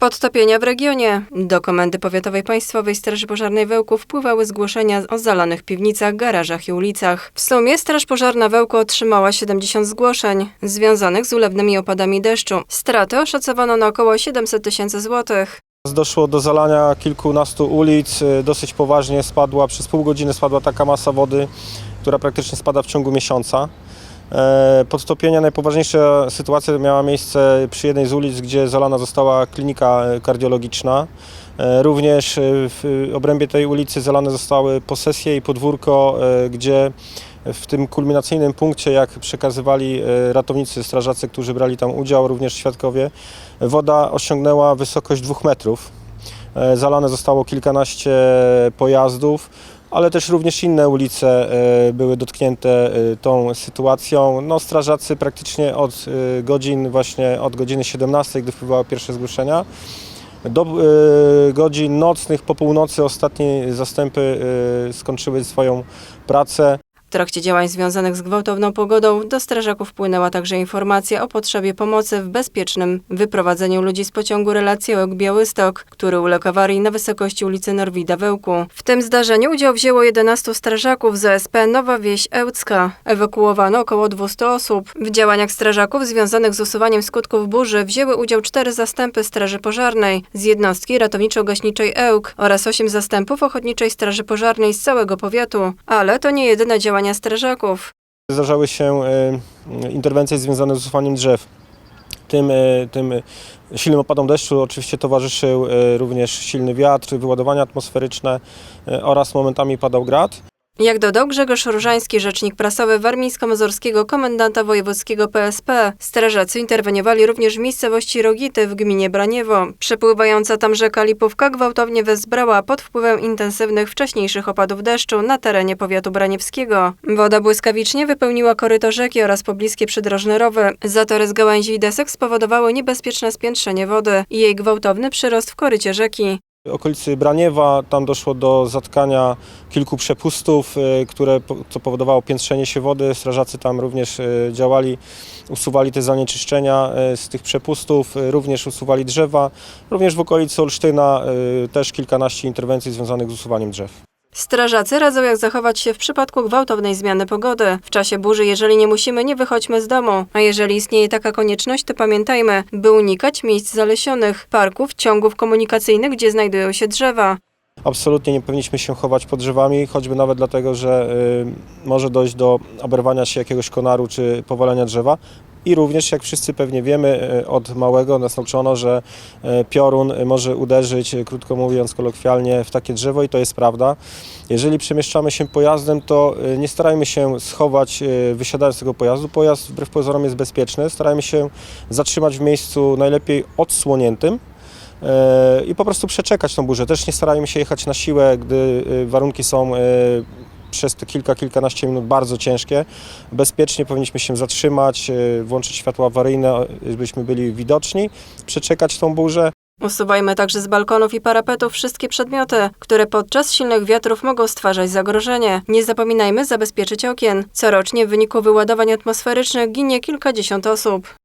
Podtopienia w regionie. Do Komendy Powiatowej Państwowej Straży Pożarnej Wełku wpływały zgłoszenia o zalanych piwnicach, garażach i ulicach. W sumie Straż Pożarna Wełku otrzymała 70 zgłoszeń związanych z ulewnymi opadami deszczu. Straty oszacowano na około 700 tysięcy złotych. Doszło do zalania kilkunastu ulic. y, Dosyć poważnie spadła, przez pół godziny spadła taka masa wody, która praktycznie spada w ciągu miesiąca. E, Podtopienia, najpoważniejsza sytuacja miała miejsce przy jednej z ulic, gdzie zalana została klinika kardiologiczna. E, Również e, w obrębie tej ulicy zalane zostały posesje i podwórko, gdzie w tym kulminacyjnym punkcie, jak przekazywali ratownicy, strażacy, którzy brali tam udział, również świadkowie, woda osiągnęła wysokość dwóch metrów. Zalane zostało kilkanaście pojazdów, ale też również inne ulice e, były dotknięte e, tą sytuacją. No, strażacy praktycznie od e, godzin, właśnie od godziny 17, gdy wpływały pierwsze zgłoszenia, do godzin nocnych, po północy ostatnie zastępy skończyły swoją pracę. W trakcie działań związanych z gwałtowną pogodą do strażaków wpłynęła także informacja o potrzebie pomocy w bezpiecznym wyprowadzeniu ludzi z pociągu relacji Ełk-Białystok, który uległ awarii na wysokości ulicy Norwida Wełku. W tym zdarzeniu udział wzięło 11 strażaków z OSP Nowa Wieś Ełcka. Ewakuowano około 200 osób. W działaniach strażaków związanych z usuwaniem skutków burzy wzięły udział cztery zastępy Straży Pożarnej z jednostki ratowniczo-gaśniczej Ełk oraz osiem zastępów Ochotniczej Straży Pożarnej z całego powiatu. Ale to nie jedyne działania strażaków. Zdarzały się e, interwencje związane z usuwaniem drzew. Tym, e, tym silnym opadom deszczu oczywiście towarzyszył e, również silny wiatr, wyładowania atmosferyczne oraz momentami padał grad. Jak dodał Grzegorz Różański, rzecznik prasowy Warmińsko-Mazurskiego Komendanta Wojewódzkiego PSP, strażacy interweniowali również w miejscowości Rogity w gminie Braniewo. Przepływająca tam rzeka Lipówka gwałtownie wezbrała pod wpływem intensywnych wcześniejszych opadów deszczu na terenie powiatu braniewskiego. Woda błyskawicznie wypełniła koryto rzeki oraz pobliskie przydrożne rowy. Zatory z gałęzi i desek spowodowały niebezpieczne spiętrzenie wody i jej gwałtowny przyrost w korycie rzeki. Okolicy Braniewa tam doszło do zatkania kilku przepustów, e, które, co powodowało piętrzenie się wody. Strażacy tam również e, działali, usuwali te zanieczyszczenia e, z tych przepustów, również usuwali drzewa. Również w okolicy Olsztyna też kilkanaście interwencji związanych z usuwaniem drzew. Strażacy radzą, jak zachować się w przypadku gwałtownej zmiany pogody. W czasie burzy, jeżeli nie musimy, nie wychodźmy z domu. A jeżeli istnieje taka konieczność, to pamiętajmy, by unikać miejsc zalesionych, parków, ciągów komunikacyjnych, gdzie znajdują się drzewa. Absolutnie nie powinniśmy się chować pod drzewami, choćby nawet dlatego, że y, może dojść do oberwania się jakiegoś konaru czy powalenia drzewa. I również, jak wszyscy pewnie wiemy, y, od małego nas nauczono, że y, piorun może uderzyć, y, krótko mówiąc kolokwialnie, w takie drzewo i to jest prawda. Jeżeli przemieszczamy się pojazdem, to nie starajmy się schować, wysiadając z tego pojazdu. Pojazd wbrew pozorom jest bezpieczny. Starajmy się zatrzymać w miejscu najlepiej odsłoniętym, E, i po prostu przeczekać tą burzę. Też nie starajmy się jechać na siłę, gdy warunki są przez te kilka, kilkanaście minut bardzo ciężkie. Bezpiecznie powinniśmy się zatrzymać, y, włączyć światła awaryjne, żebyśmy byli widoczni, przeczekać tą burzę. Usuwajmy także z balkonów i parapetów wszystkie przedmioty, które podczas silnych wiatrów mogą stwarzać zagrożenie. Nie zapominajmy zabezpieczyć okien. Corocznie w wyniku wyładowań atmosferycznych ginie kilkadziesiąt osób.